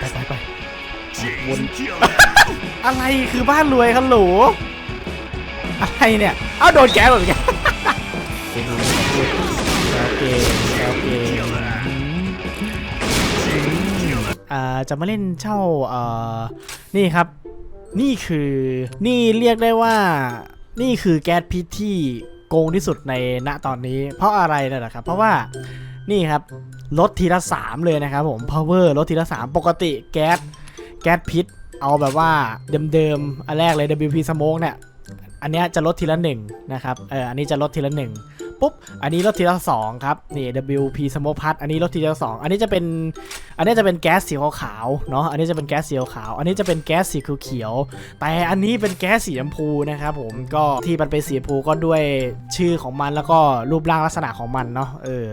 ไปไปไป Chain killer. อะไรคือบ้านรวยครับหลูอะไรเนี่ย เอ้าโดนแกหมือนกันโอเคโอเคอ่าจะมาเล่นเช่าเอ่อนี่ครับ นี่คือนี่เรียกได้ว่า นี่คือแก๊สพิษที่โกงที่สุดในณตอนนี้ เพราะอะไรน่ะครับ เพราะว่า นี่ครับลดทีละสามเลยนะครับผม power ลดทีละสามปกติแก๊สแก๊สพิษ เอาแบบว่าเดิมๆ อันแรกเลย WP Smoke เนี่ย อันนี้จะลดทีละหนึ่งนะครับ เออ อันนี้จะลดทีละหนึ่งปุ๊บ อันนี้ลดทีละสองครับ นี่ WP Smoke Plus อันนี้ลดทีละสองอันนี้จะเป็น อันนี้จะเป็นแก๊สสีขาวๆ เนาะ อันนี้จะเป็นแก๊สสีขาว อันนี้จะเป็นแก๊สสีเขียว แต่อันนี้เป็นแก๊สสีชมพูนะครับผม ก็ที่มันเป็นสีชมพูก็ด้วยชื่อของมันแล้วก็รูปร่างลักษณะของมันเนาะ เออ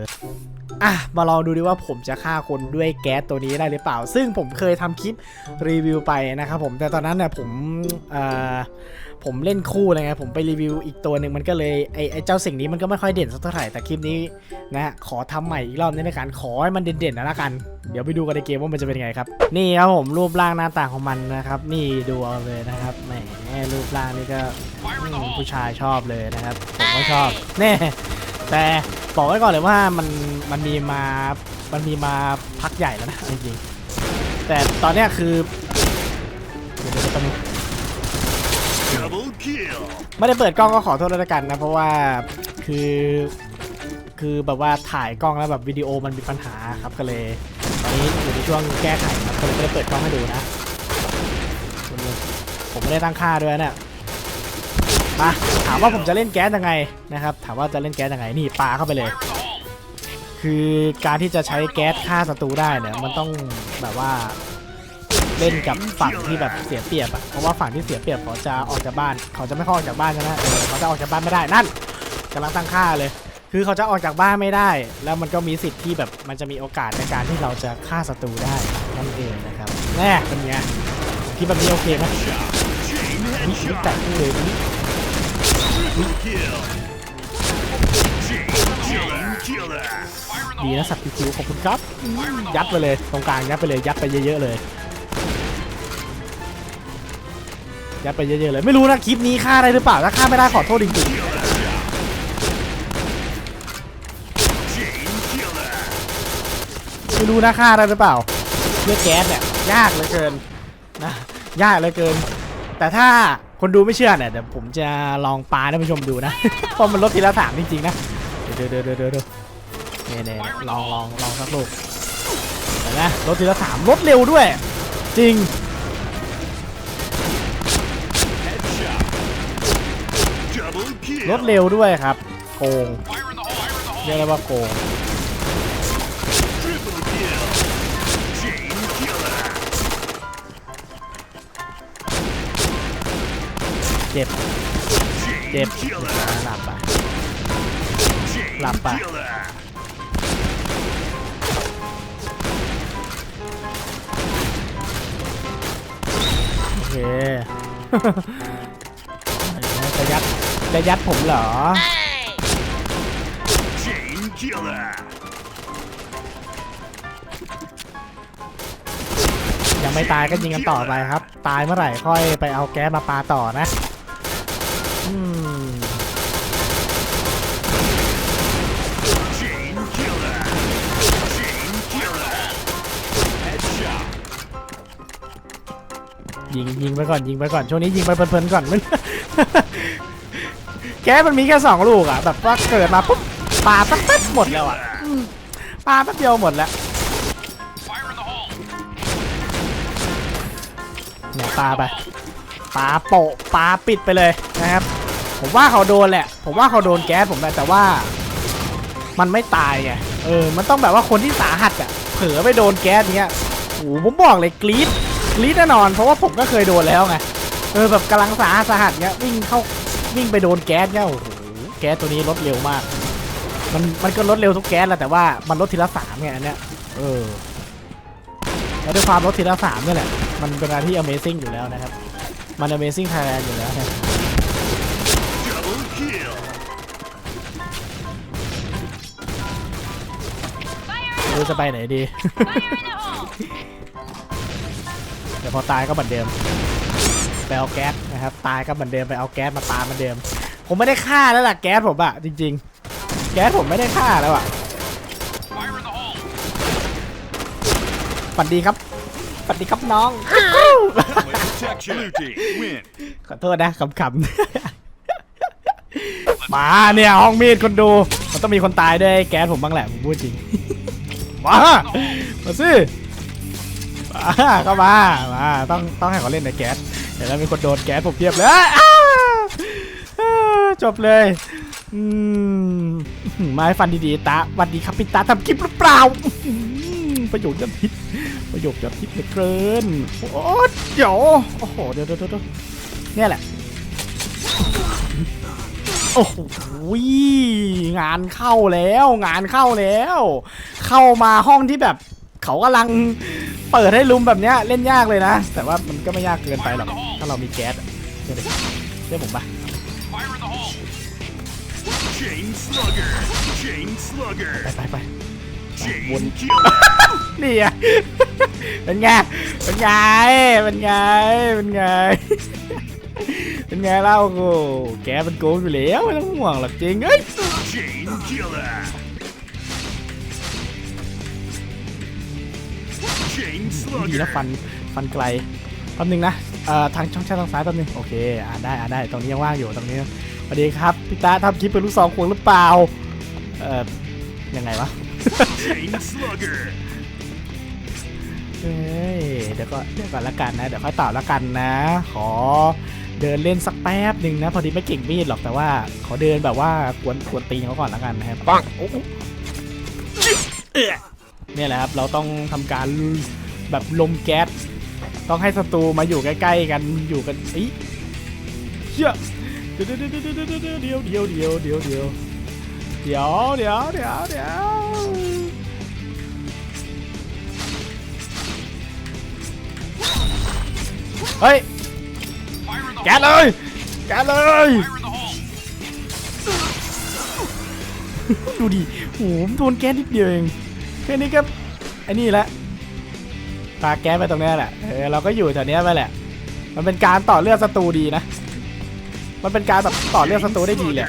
อะมาลองดูดิว่าผมจะฆ่าคนด้วยแก๊สตัวนี้ได้หรือเปล่า ซึ่งผมเคยทำคลิปรีวิวไปนะครับผมแต่ตอนนั้นเนี่ยผมเอ่อผมเล่นคู่อะไรเงี้ยผมไปรีวิวอีกตัวหนึ่งมันก็เลยไอไอเจ้าสิ่งนี้มันก็ไม่ค่อยเด่นสักเท่าไหร่แต่คลิปนี้นะฮะขอทำใหม่อีกรอบนึงในการขอให้มันเด่นๆนะละกัน เดี๋ยวไปดูกันในเกมว่ามันจะเป็นยังไงครับ นี่ครับผมรูปร่างหน้าตาของมันนะครับ นี่ดูเอาเลยนะครับแหมรูปร่างนี่ก็อืมผู้ชายชอบเลยนะครับผมก็ชอบแน่แต่ บอกไว้ก่อนเลยว่ามันมันมีมา มันมีมาพักใหญ่แล้วนะจริงๆ แต่ตอนเนี้ยคือเดี๋ยวเดี๋ยวแป๊บนึง Double kill. ไม่ได้เปิดกล้องก็ขอโทษด้วยละกันนะเพราะว่าคือคือแบบว่าถ่ายกล้องแล้วแบบวิดีโอมันมีปัญหาครับก็เลยตอนนี้อยู่ในช่วงแก้ไขครับก็เลยไม่ได้เปิดกล้องให้ดูนะ ผมไม่ได้ตั้งค่าด้วยเนี่ย มาถามว่าผมจะเล่นแก๊สยังไงนะครับ ถามว่าจะเล่นแก๊สยังไงนี่ปาเข้าไปเลย คือการที่จะใช้แก๊สฆ่าศัตรูได้เนี่ยมันต้องแบบว่าเล่นกับฝั่งที่แบบเสียเปรียบอะเพราะว่าฝั่งที่เสียเปรียบเขาจะออกจากบ้าน เขาจะไม่เข้าออกจากบ้านใช่ไหมเขาจะออกจากบ้านไม่ได้นั่นกำลังตั้งค่าเลย คือเขาจะออกจากบ้านไม่ได้ แล้วมันก็มีสิทธิ์ที่แบบมันจะมีโอกาสในการที่เราจะฆ่าศัตรูได้นั่นเองนะครับแน่เป็นไงคิดแบบนี้โอเคไหม Chain วิธี headshot. แตกเลยนี่ Triple kill. Chain killer. ดีนะสัตว์คิวขอบคุณครับอืมยัดไปเลยตรงกลางยัดไปเลยยัดไปเยอะๆเลยยัดไปเยอะๆเลยไม่รู้นะคลิปนี้ฆ่าได้หรือเปล่าถ้าฆ่าไม่ได้ขอโทษจริง Chain killer. ๆไม่รู้นะฆ่าได้หรือเปล่าเรื่องแก๊สเนี่ยยากเหลือเกินนะยากเหลือเกิน แต่ถ้า คนดูไม่เชื่อเนี่ยเดี๋ยวผมจะลองปาให้ผู้ชมดูนะ เพราะมันลดทีละสามจริงๆนะ เดี๋ยวเดี๋ยวเดี๋ยวเดี๋ยวเนี่ยเนี่ยลองลองลองสักลูกเห็นไหมลดทีละสามลดเร็วด้วย จริง Headshot. Double kill. รถเร็วด้วยครับ โกงเรียกได้ว่าโกง เจ็บ Chain เจ็บ killer. หลับอะ Chain Lampa. killer. โอเคจะยัดจะยัดผมเหรอ Chain killer. ยังไม่ตายก็ยิงกันต่อไปครับ ตายเมื่อไหร่ค่อยไปเอาแก๊สมาปาต่อนะ อืม Chain killer. Chain killer. Headshot. ยิงยิงไปก่อนยิงไปก่อนช่วงนี้ยิงไปเพลินๆก่อนมันแก๊สมันมีแค่สองลูกอะแบบว่าเกิดมาปุ๊บปาแป๊บๆหมดแล้วอะปาแป๊บเดียวหมดแล้วเนี่ยปาไป ปาโปะปาปิดไปเลยนะครับ ผมว่าเขาโดนแหละ ผมว่าเขาโดนแก๊สผมแหละแต่ว่า มันไม่ตายไงเออ มันต้องแบบว่าคนที่สาหัสอะ เผลอไปโดนแก๊สเงี้ยโอ้โหผมบอกเลยกรี๊ดกรี๊ดแน่นอน เพราะว่าผมก็เคยโดนแล้วไงเออแบบกำลังสาหัสสาหัสเงี้ยวิ่งเข้าวิ่งไปโดนแก๊สเงี้ยโอ้โหแก๊สตัวนี้ลดเร็วมาก มันมันก็ลดเร็วทุกแก๊สแหละแต่ว่ามันลดทีละสามไงอันเนี้ยเออแล้วด้วยความลดทีละสามเนี่ยแหละมันเป็นอะไรที่ Amazing อยู่แล้วนะครับ มัน Amazing Thailand อยู่แล้วนะ Double kill. ไม่รู้จะไปไหนดี Fire in the hole! ดี๋ยวพอตายก็เหมือนเดิม ไปเอาแก๊สนะครับ ตายก็เหมือนเดิมไปเอาแก๊สมาปาเหมือนเดิม ผมไม่ได้ฆ่าแล้วล่ะแก๊สผมอะจริง ๆ แก๊สผมไม่ได้ฆ่าแล้วอะฝันดีครับ ฝันดีครับน้อง ขอโทษนะขำๆ มาเนี่ยห้องมีดคนดู มันต้องมีคนตายด้วยแก๊สผมบ้างแหละผมพูดจริง มา มาสิมาเข้ามา มา ต้องต้องให้เขาเล่นในแก๊ส เดี๋ยวแล้วมีคนโดนแก๊สผมเพียบเลยจบเลยอืมไม้ฟันดีๆตาหวันดีครับพี่ตาทำคลิปหรือเปล่า ประโยชน์ยอดฮิตประโยชน์ยอดฮิตเหลือเกินโอ้เดี๋ยวโอ้โหเดี๋ยวเดี๋ยวเดี๋ยวเนี่ยแหละโอ้โหงานเข้าแล้ว งานเข้าแล้ว เข้ามาห้องที่แบบเขากำลังเปิดให้ลุมแบบเนี้ยเล่นยากเลยนะ แต่ว่ามันก็ไม่ยากเกินไปหรอกถ้าเรามีแก๊สเชื่อดิเชื่อผมปะไปไปไป Chain killer. นี่ไงเป็นไงเป็นไงเป็นไงเป็นไงเป็นไงเล่าโอ้แกเป็นโกงอยู่แล้วไม่ต้องห่วงหรอกจริงเอ้ย Chain killer. Chain ดีนะ slugger. ฟันฟันไกลแป๊บนึงนะเอ่อทางช่องแชททางซ้ายแป๊บนึงโอเคอ่านได้อ่านได้ตรงนี้ยังว่างอยู่ตรงนี้สวัสดีครับพี่ตาทำคลิปเป็นลูกสองควงหรือเปล่าเอ่อยังไงวะ Chain slugger. เฮ้ยเดี๋ยวก็เดี๋ยวก่อนละกันนะ เดี๋ยวค่อยตอบละกันนะ ขอเดินเล่นสักแป๊บหนึ่งนะ พอดีไม่เก่งมีดหรอกแต่ว่าขอเดินแบบว่ากวนกวนตีนเขาก่อนละกันนะครับปังเนี่ยแหละครับ เราต้องทำการแบบลมแก๊สต้องให้ศัตรูมาอยู่ใกล้ๆกันอยู่กันอีเชี่ยเดี๋ยวเดี๋ยวเดี๋ยวเดี๋ยวเดี๋ยวเดี๋ยวเดี๋ยว เดี๋ยวเดี๋ยวเดี๋ยวเดี๋ยวเฮ้ย แกเลย แกเลย ดูดิโหมโดนแก๊สนิดเดียวเอง แค่นี้ก็ไอ้นี่แหละปาแก๊สไปตรงนี้แหละ เออเราก็อยู่แถวนี้ไปแหละ มันเป็นการต่อเลือดศัตรูดีนะ มันเป็นการแบบต่อเลือดศัตรูได้ดีเลย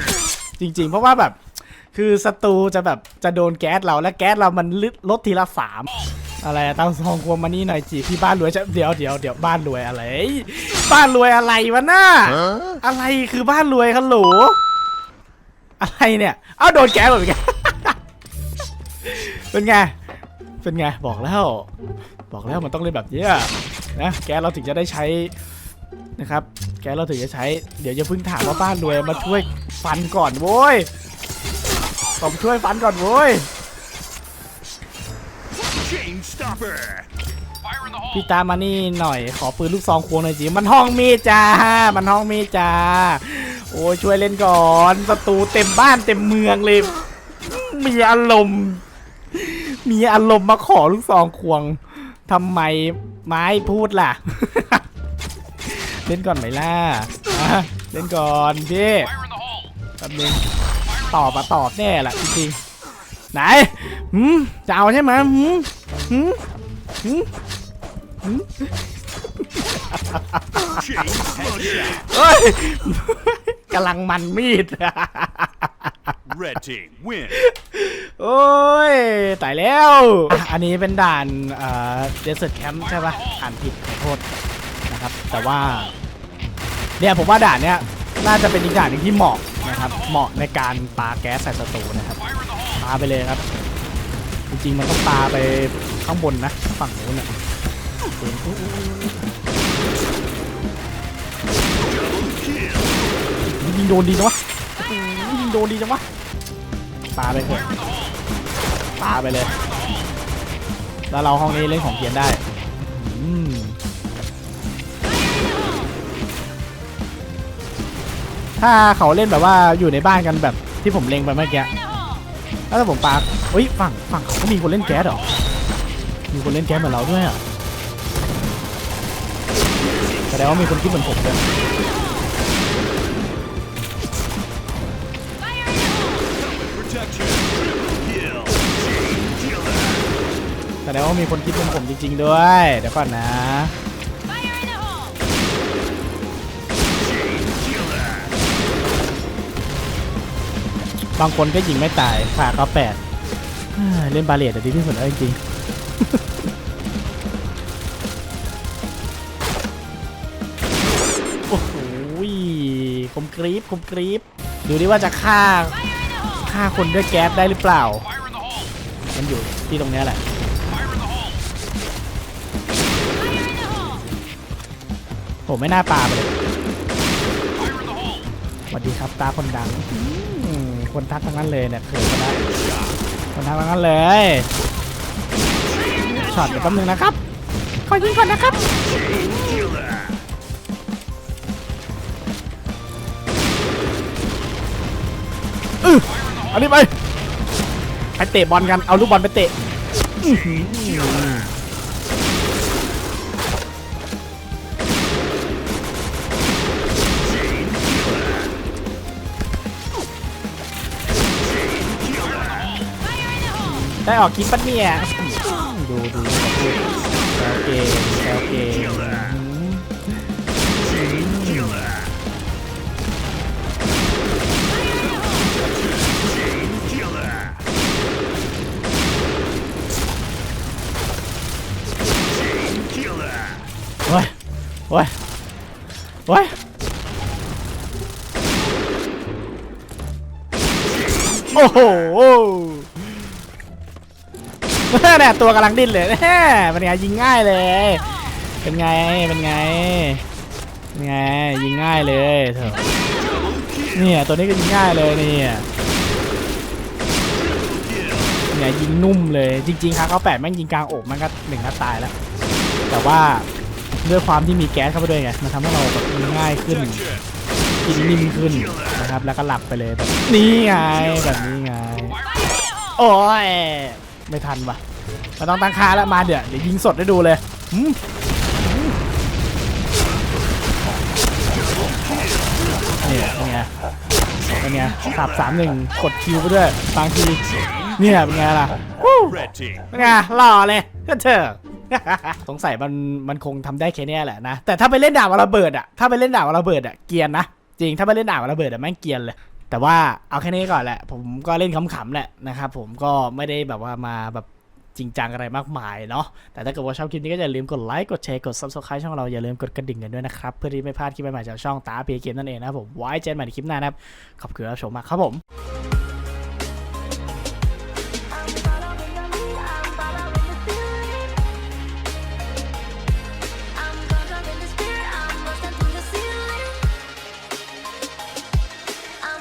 จริง ๆ เพราะว่าแบบ คือศัตรูจะแบบจะโดนแก๊สเราและแก๊สเรามันลดทีละสามอะไรตามซองควมานี่หน่อยจีพี่บ้านรวยจะเดี๋ยวเดี๋ยวเดี๋ยวบ้านรวยอะไร บ้านรวยอะไรวะน่าอะไรคือบ้านรวยคันหลูอะไรเนี่ยเอ้าโดนแก๊สเหมือนกันเป็นไงเป็นไงบอกแล้ว บอกแล้วมันต้องเล่นแบบเนี้ยนะแก๊สเราถึงจะได้ใช้นะครับ แก๊สเราถึงจะใช้เดี๋ยวจะเพิ่งถามว่าบ้านรวยมาช่วยฟันก่อนโว้ย ผมช่วยฟันก่อนโว้ย Chain stopper. พี่ตามมานี่หน่อยขอปืนลูกซองควงหน่อยสิมันห้องมีดจ้า มันห้องมีดจ้า โอ้ยช่วยเล่นก่อนศัตรูเต็มบ้านเต็มเมืองเลย มีอารมณ์ มีอารมณ์มาขอลูกซองควงทำไมไม้พูดล่ะ เล่นก่อนไหมล่ะอะเล่นก่อนพี่แป๊บนึง ตอบมาตอบแน่แหละจริงๆไหนหืมจะเอาใช่ไหมหืมหืมหืม Chain slugger. เฮ้ยกำลังมันมีด Red team win. โอ้ยตายแล้วอะอันนี้เป็นด่านเอ่อเดสเซอร์แคมป์ใช่ปะอ่านผิดขอโทษนะครับ แต่ว่า เนี่ยผมว่าด่านเนี้ยน่าจะเป็นอีกด่านหนึงที่เหมาะ นะครับ เหมาะในการปาแก๊สใส่ศัตรูนะครับปาไปเลยครับ จริงๆมันต้องปาไปข้างบนนะฝั่งนู้นน่ะยิงโดนดีจังวะยิงโดนดีจังวะปาไปเถอะปาไปเลย แล้วเราห้องนี้เล่นของเพียนได้ ถ้าเขาเล่นแบบว่าอยู่ในบ้านกันแบบที่ผมเล็งไปเมื่อกี้แล้วถ้าผมปาเฮ้ยฝั่งฝั่งเขาก็มีคนเล่นแก๊สหรอ มีคนเล่นแก๊สเหมือนเราด้วยอะแสดงว่ามีคนคิดเหมือนผมด้วยแสดงว่ามีคนคิดเหมือนผมจริง ๆ ด้วย เดี๋ยวก่อนนะ บางคนก็ยิงไม่ตายขาก็แปดเล่นบาเลตดีที่สุดแล้วจริงๆโอ้โหคมกรีบคมกรีบดูดิว่าจะฆ่าฆ่าคนด้วยแก๊สได้หรือเปล่า มันอยู่ที่ตรงนี้แหละผมไม่น่าปาไปเลยสวัสดีครับตาคนดัง คนทักทั้งนั้นเลยเนี่ยเขินนะคนทักทั้งนั้นเลยช็อตเดี๋ยวแป๊บนึงนะครับขอยิงก่อนนะครับอือเอาดิไปไปเตะบอลกันเอาลูกบอลไปเตะ ได้ออกคลิปปะเนี่ยดูดูแซวเกมแซวเกมอื้อหือโอ้ยโอ้ยโอ้ยโอ้โห เนี่ยตัวกำลังดิ้นเลยแหมเป็นไงยิงง่ายเลย เป็นไง เป็นไงเป็นไงยิงง่ายเลยเถอะเนี่ยตัวนี้ก็ยิงง่ายเลยเนี่ยเนี่ยยิงนุ่มเลยจริงๆครับเขาแปดแม่งยิงกลางอกมันก็หนึ่งนัดตายแล้ว แต่ว่าด้วยความที่มีแก๊สเข้าไปด้วยไงมันทำให้เราแบบยิงง่ายขึ้นกินนิ่มขึ้นนะครับแล้วก็หลับไปเลยแบบนี่ไงแบบนี้ไงโอ้ย ไม่ทันว่ะมันต้องตั้งค่าแล้วมาเดี๋ยวเดี๋ยวยิงสดให้ดูเลยหืมเนี่ยเป็นไงเป็นไงสับสามหนึ่งกดคิวไปด้วยบางทีเนี่ยเป็นไงล่ะเป็นไงหล่อเลยก็เถอะสงสัยมันมันคงทำได้แค่นี้แหละนะ แต่ถ้าไปเล่นดาบระเบิดอะถ้าไปเล่นดาบระเบิดอะเกียนนะจริงถ้าไปเล่นดาบระเบิดอะแม่งเกียนเลย แต่ว่าเอาแค่นี้ก่อนแหละ ผมก็เล่นขำๆแหละนะครับผมก็ไม่ได้แบบว่ามาแบบจริงจังอะไรมากมายเนาะ แต่ถ้าเกิดว่าชอบคลิปนี้ก็อย่าลืมกดไลค์ กดแชร์ กด subscribe ช่องเรา อย่าลืมกดกระดิ่งกันด้วยนะครับ เพื่อที่ไม่พลาดคลิปใหม่ๆจากช่องตาเพียเกมนั่นเองนะครับผม ไว้เจอกันใหม่ในคลิปหน้านะครับ ขอบคุณที่รับชมมากครับผม